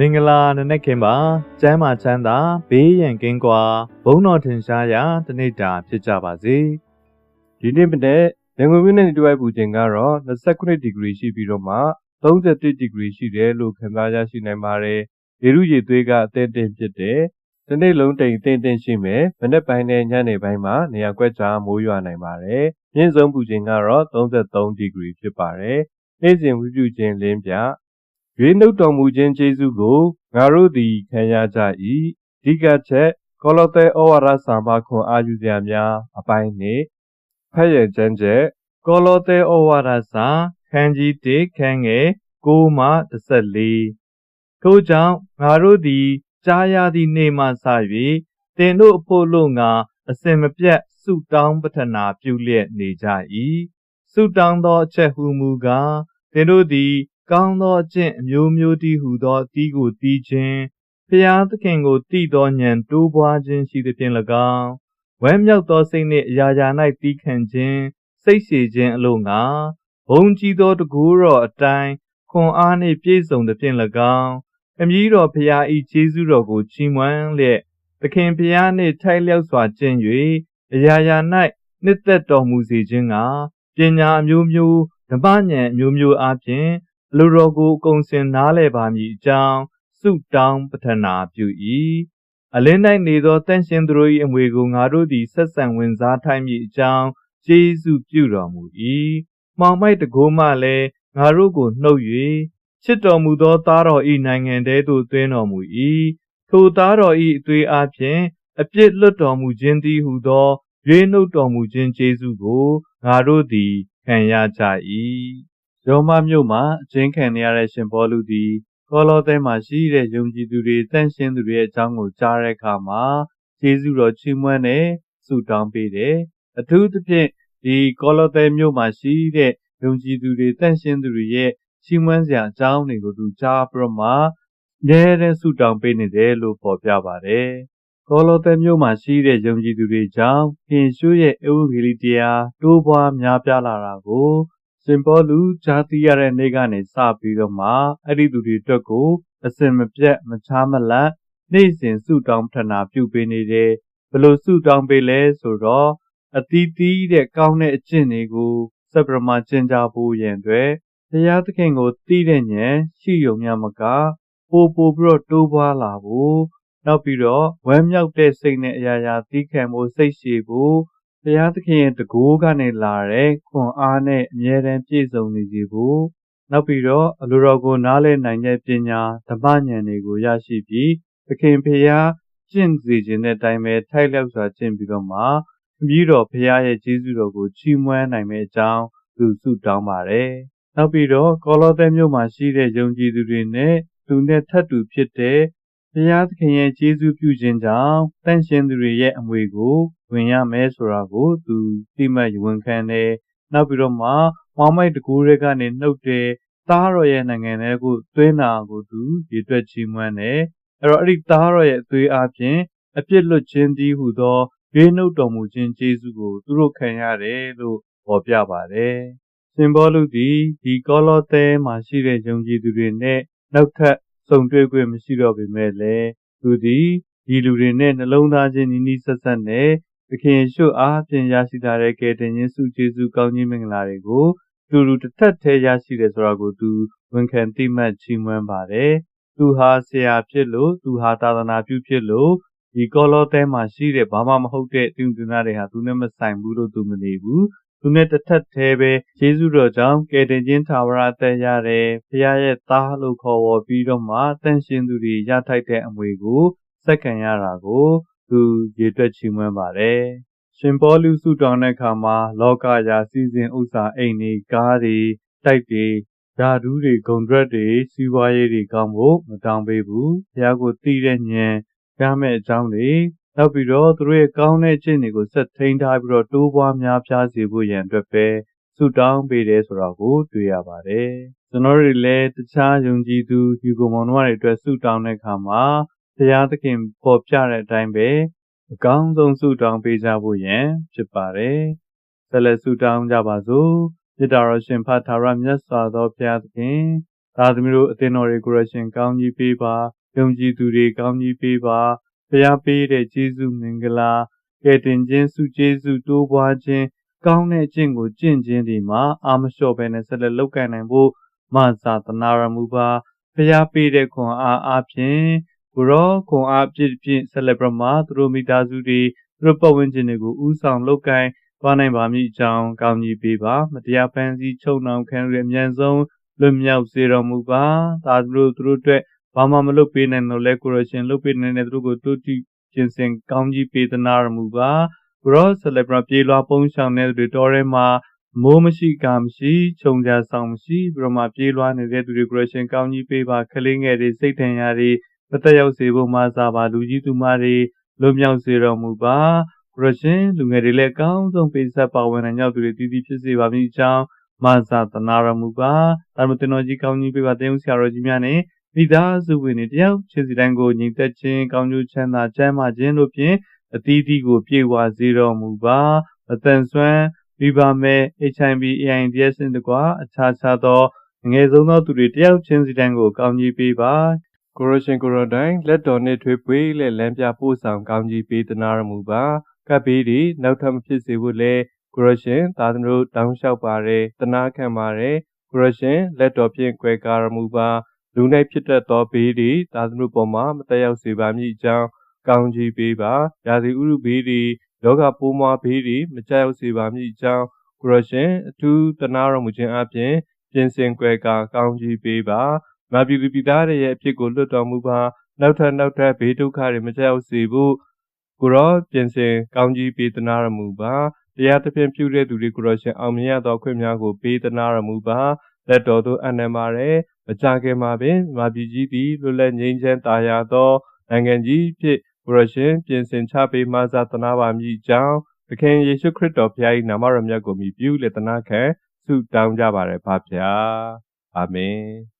မင်္ဂလာနနက်ခင်းပါကျမ်းမာချမ်းသာဘေးရန်ကင်းကွာဘုန်းတော်ထင်ရှားရာတနေ့တာဖြစ်ကြပါစေဒီနေ့မနေ့ရန်ကုန်မြို့နယ်တဝိုက်ပူချိန်ကတော့29ဒီဂရီရှိပြီးတော့မှ31ဒီဂရီရှိတယ်လို့ခန့်မှန်းရရှိနိုင်ပါတယ်။ရေရုရေသွေးကအသင့်တင်ဖြစ်တယ်။ဒီနေ့လုံးတိမ်တင်တင်ရှိမယ်။မနေ့ပိုင်းနဲ့ညနေပိုင်းမှာနေရာကွက်ကြားမိုးရွာနိုင်ပါတယ်။မြင့်ဆုံးပူချိန်ကတော့33ဒီဂရီဖြစ်ပါတယ်။နေ့စဉ်ဝိပုချင်းလင်းပြ ရွေးနှုတ်တော်မူခြင်းကျေးဇူးကိုငါတို့သည်ခံရကြ၏။ဒီကချက်ကောလောသဲဩဝါဒစာမခွန်အာယူစရာများအပိုင်းနှင့်ဖတ်ရကျမ်းချက်ကောလောသဲဩဝါဒစာခန်းကြီး1ခန်းငယ်6မှ14ထို့ကြောင့်ငါတို့သည်ကြားရသည့်နေ့မှစ၍တင်တို့အဖို့လို့ငါအစင်မပြတ်ဆုတောင်းပတနာပြုလျက်နေကြ၏ဆုတောင်းသောအချက်ဟုမူကားတင်တို့သည် ကောင်းသောအကျင့်အမျိုးမျိုးတည်းဟုသောတီးကိုတီးခြင်းဖျားသခင်ကိုတည်သောဉာဏ်တိုးပွားခြင်းရှိသဖြင့်၎င်းဝမ်းမြောက်သောစိတ်နှင့်အရာရာ၌တီးခံခြင်းစိတ်ရှည်ခြင်းအလို့ငါဘုံကြီးသောတကူတော်အတိုင်းခွန်အားနှင့်ပြည့်စုံသဖြင့်၎င်းအမည်တော်ဖျားဤကျေးဇူးတော်ကိုချီးမွမ်းလျက်သခင်ဖျားနှင့်ထိုက်လျောက်စွာကျင့်၍အရာရာ၌နှစ်သက်တော်မူစေခြင်းကပညာအမျိုးမျိုးဓမ္မဉာဏ်အမျိုးမျိုးအားဖြင့် အလိုတော်ကိုအကုန်စင်နားလည်ပါမည်အကြောင်းဆုတောင်းပတနာပြု၏အလင်း၌နေသောတန်ရှင်သူတို့၏အမွေကိုငါတို့သည်ဆက်ဆံဝင်စားထိုက်မည်အကြောင်းကျေးဇူးပြုတော်မူ၏။မှောင်မိုက်တကိုးမှလည်းငါတို့ကိုနှုတ်၍ချစ်တော်မူသောသားတော်၏နိုင်ငံထဲသို့သွင်းတော်မူ၏။ထိုသားတော်၏အသွေးအားဖြင့်အပြစ်လွတ်တော်မူခြင်းသည်ဟုသောရွေးနှုတ်တော်မူခြင်းကျေးဇူးကိုငါတို့သည်ခံရကြ၏။ ရောမမြို့မှာအကျဉ်းခံနေရတဲ့ရှင်ဘောလူသည်ကောလောသဲမှာရှိတဲ့ယုံကြည်သူတွေတန့်ရှင်းသူတွေရဲ့အကြောင်းကိုကြားတဲ့အခါမှာကျေးဇူးတော်ချီးမွမ်းတယ်ဆုတောင်းပေးတယ်အထူးသဖြင့်ဒီကောလောသဲမြို့မှာရှိတဲ့ယုံကြည်သူတွေတန့်ရှင်းသူတွေရဲ့ချီးမွမ်းစရာအကြောင်းတွေကိုသူကြားပြီးတော့မှနဲတဲ့ဆုတောင်းပေးနေတယ်လို့ဖော်ပြပါတယ်ကောလောသဲမြို့မှာရှိတဲ့ယုံကြည်သူတွေကြောင့်ခင်ရှုရဲ့အဝိဂေလိတရားတိုးပွားများပြားလာတာကို ရှင်ပေါလုကြားသိရတဲ့နေ့ကနေစပြီးတော့မှအဲ့ဒီသူတွေအတွက်ကိုအစင်မပြတ်မချားမလတ်နေ့စဉ်ဆုတောင်းပတနာပြုပေးနေတယ်ဘလို့ဆုတောင်းပေးလဲဆိုတော့အတီးတီးတဲ့ကောင်းတဲ့အကျင့်တွေကိုစပရမကျင့်ကြဖို့ရန်အတွက်တရားသခင်ကိုသိတဲ့ဉာဏ်ရှိုံမြမကပို့ပို့ပြီးတော့တိုးပွားလာဖို့နောက်ပြီးတော့ဝမ်းမြောက်တဲ့စိတ်နဲ့အရာရာသီးခံဖို့စိတ်ရှည်ဖို့ တရားသခင်ရဲ့တကိုးကနေလာတဲ့ခွန်အားနဲ့အမြဲတမ်းပြည့်စုံနေစေဖို့နောက်ပြီးတော့အလိုတော်ကိုနားလည်နိုင်တဲ့ပညာဓမ္မဉာဏ်တွေကိုရရှိပြီးသခင်ဖေယားကျင့်စေခြင်းတဲ့အတိုင်းပဲထိုက်လျောက်စွာကျင့်ပြီးတော့မှအပြီးတော်ဖေယားရဲ့ကျေးဇူးတော်ကိုချီးမွမ်းနိုင်မယ့်အကြောင်းသူဆုတောင်းပါတယ်။နောက်ပြီးတော့ကောလောသဲမြို့မှာရှိတဲ့ယုံကြည်သူတွေနဲ့သူနဲ့ထပ်တူဖြစ်တဲ့ဘုရားသခင်ရဲ့ကျေးဇူးပြုခြင်းကြောင့်တန်ရှင်သူတွေရဲ့အမွေကို ဝင်ရမယ်ဆိုတာကိုသူသိမှတ်ဝန်ခံတယ်။နောက်ပြီးတော့မှမောင်မိုက်တကူတွေကနေနှုတ်တယ်သားတော်ရဲ့နိုင်ငံထဲကိုသွင်းတာကိုသူဒီအတွက်ချီးမွမ်းတယ်။အဲ့တော့အဲ့ဒီသားတော်ရဲ့အသွေးအားဖြင့်အပြစ်လွတ်ခြင်းတည်းဟူသောရွေးနှုတ်တော်မူခြင်းကျေးဇူးကိုသူတို့ခံရတယ်လို့ဖော်ပြပါတယ်။ရှင်ဘောလူသည်ဒီကောလောသဲမှာရှိတဲ့ယုံကြည်သူတွေနဲ့နောက်ထပ်ဆုံတွေ့ခွင့်မရှိတော့ပေမဲ့လည်းသူသည်ဒီလူတွေနဲ့နှလုံးသားချင်းနီးနီးဆက်ဆက်နဲ့ သခင်ယေရှုအားဖြင့်ရရှိလာတဲ့ကယ်တင်ခြင်းဆုကျေးဇူးကောင်းကြီးမင်္ဂလာတွေကိုတူတူတစ်ထပ်ထဲရရှိတယ်ဆိုတာကိုသူဝန်ခံသိမှတ်ချီးမွမ်းပါတယ်။သူဟာဆရာဖြစ်လို့သူဟာသာသနာပြုဖြစ်လို့ဒီကောလောသဲမှာရှိတဲ့ဘာမှမဟုတ်တဲ့သူသူနာတွေဟာသူနဲ့မဆိုင်ဘူးလို့သူမနေဘူး။သူနဲ့တစ်ထပ်သေးပဲယေရှုတော်ကြောင့်ကယ်တင်ခြင်းသာဝရသက်ရတယ်။ဖခင်ရဲ့သားလို့ခေါ်ဝေါ်ပြီးတော့မှတန်ရှင်သူတွေရထိုက်တဲ့အမွေကိုစက္ကန့်ရတာကို သူရေတွက်ချီးမွမ်းပါတယ်။ရှင်ပေါလုစုတောင်းတဲ့အခါမှာလောကရာစီစဉ်ဥစ္စာအိမ်တွေကားတွေတိုက်တွေဓာတူးတွေဂုံဒရက်တွေစီးပွားရေးတွေကောင်းဖို့မတောင်းပေးဘူး။ဘုရားကိုသိတဲ့ဉာဏ်ရမယ့်အကြောင်းတွေနောက်ပြီးတော့သူတို့ရဲ့ကောင်းတဲ့ခြင်းတွေကိုဆက်ထိန်ထားပြီးတော့တိုးပွားများပြားစေဖို့ရန်အတွက်ပဲဆုတောင်းပေးတယ်ဆိုတာကိုတွေ့ရပါတယ်။ကျွန်တော်တို့လည်းတခြားယုံကြည်သူယူကိုမောင်တို့တွေအတွက်ဆုတောင်းတဲ့အခါမှာ ဘုရားသခင်ပေါ်ပြတဲ့အတိုင်းပဲအကောင်းဆုံးဆုတောင်းပေးကြဖို့ရန်ဖြစ်ပါတယ်။ဆက်လက်ဆုတောင်းကြပါစို့။မြတ်တော်ရှင်ဖတ်ထာရမြတ်စွာသောဘုရားသခင်သသားသမီးတို့အသင်းတော်တွေကိုရရှင်ကောင်းကြီးပေးပါယုံကြည်သူတွေကောင်းကြီးပေးပါဖျားပေးတဲ့ကျေးဇူးမင်္ဂလာကဲ့တင်ခြင်းစုကျေးဇူးတိုးပွားခြင်းကောင်းတဲ့အကျင့်ကိုကျင့်ခြင်းဒီမှာအာမလျှော့ပဲနဲ့ဆက်လက်လုပ်ကိုင်နိုင်ဖို့မဆာတနာရမူပါဖျားပေးတဲ့ခွန်အားအပြင် ကိုရောခွန်အားပြည့်ပြည့်ဆက်လက်ပြမသူတို့မိသားစုတွေသူတို့ပတ်ဝန်းကျင်တွေကိုဥဆောင်လုပ်ကိုင်သွားနိုင်ပါမည်အကြောင်းကောင်းကြီးပေးပါမတရားဖန်ဆီးချုပ်နှောင်ခံရတဲ့အမြန်ဆုံးလွတ်မြောက်စေတော်မူပါဒါသူတို့သူတို့အတွက်ဘာမှမလုပ်ပေးနိုင်တော့လဲကိုရရှင်လုပ်ပေးနိုင်တဲ့သူတို့ကိုတူတီပြင်ဆင်ကောင်းကြီးပေးသနာတော်မူပါကိုရောဆက်လက်ပြပြေးလွှာပုံရှောင်တဲ့သူတွေတော်ထဲမှာမိုးမရှိကမရှိခြုံကြဆောင်မရှိပြီးတော့မှပြေးလွှာနေတဲ့သူတွေကိုရရှင်ကောင်းကြီးပေးပါခလေးငယ်တွေစိတ်ထင်ရတွေ မတက်ရောက်စေဖို့မှာစားပါလူကြီးသူမတွေလွတ်မြောက်စေတော်မူပါရရှင်လူငယ်တွေလည်းအကောင်းဆုံးပေးဆက်ပါဝင်နိုင်ကြသူတွေတည်တည်ဖြစ်စေပါမည်အကြောင်းမဆာတနာရမူပါဒါမှတင်တော်ကြီးကောင်းကြီးပေးပါတင်းဦးဆရာတော်ကြီးများနဲ့မိသားစုဝင်တွေတယောက်ချင်းစီတိုင်းကိုညီသက်ခြင်းကောင်းကျိုးချမ်းသာချမ်းသာခြင်းတို့ဖြင့်အသီးသီးကိုပြေဝစေတော်မူပါအတန်ဆွမ်းပြီးပါမဲ့ HIV AIDS နဲ့တကွာအခြားခြားသောငယ်ဆုံးသောသူတွေတယောက်ချင်းစီတိုင်းကိုကောင်းကြီးပေးပါ ကိုရရှင်ကိုရတိုင်းလက်တော်နှင့်ထွေးပွေးလက်လမ်းပြပို့ဆောင်ကောင်းကြီးပေးသနာရမူပါကပ်ပြီးဒီနောက်ထပ်မဖြစ်စေဖို့လဲကိုရရှင်သာသမတို့တောင်းလျှောက်ပါရယ်တနာခံပါရယ်ကိုရရှင်လက်တော်ဖြင့်ကြွယ်ကာရမူပါလူ၌ဖြစ်တတ်သောဘေးဒီသာသမတို့ပေါ်မှာမတက်ရောက်စေပါမည်အကြောင်းကောင်းကြီးပေးပါရာဇီဥရုဘေးဒီယောဂပိုးမွားဘေးဒီမကြောက်ရောက်စေပါမည်အကြောင်းကိုရရှင်အထူးတနာတော်မူခြင်းအပြင်ပြင်ဆင်ကြွယ်ကာကောင်းကြီးပေးပါ မပြည်သူပြည်သားတွေရဲ့အဖြစ်ကိုလွတ်တော်မူပါနောက်ထပ်နောက်ထပ်ဘေးဒုက္ခတွေမကြောက်စေဖို့ကိုရောပြင်ဆင်ကောင်းကြီးပေးသနာရမူပါတရားသဖြင့်ပြုတဲ့သူတွေကိုရောရှင်အောင်မြင်ရသောခွင့်များကိုပေးသနာရမူပါလက်တော်သို့အနံပါရယ်မကြခင်မှာပင်မာပြည်ကြီးသည်လွတ်လပ်ငြိမ်းချမ်းသာယာသောနိုင်ငံကြီးဖြစ်ကိုရရှင်ပြင်ဆင်ချပေးမှသာသနာပါမည်အကြောင်းသခင်ယေရှုခရစ်တော်ဖခင်၏နာမတော်မြတ်ကိုမြည်ပြုလက်သနာခံဆုတောင်းကြပါရယ်ဖပါအာမင်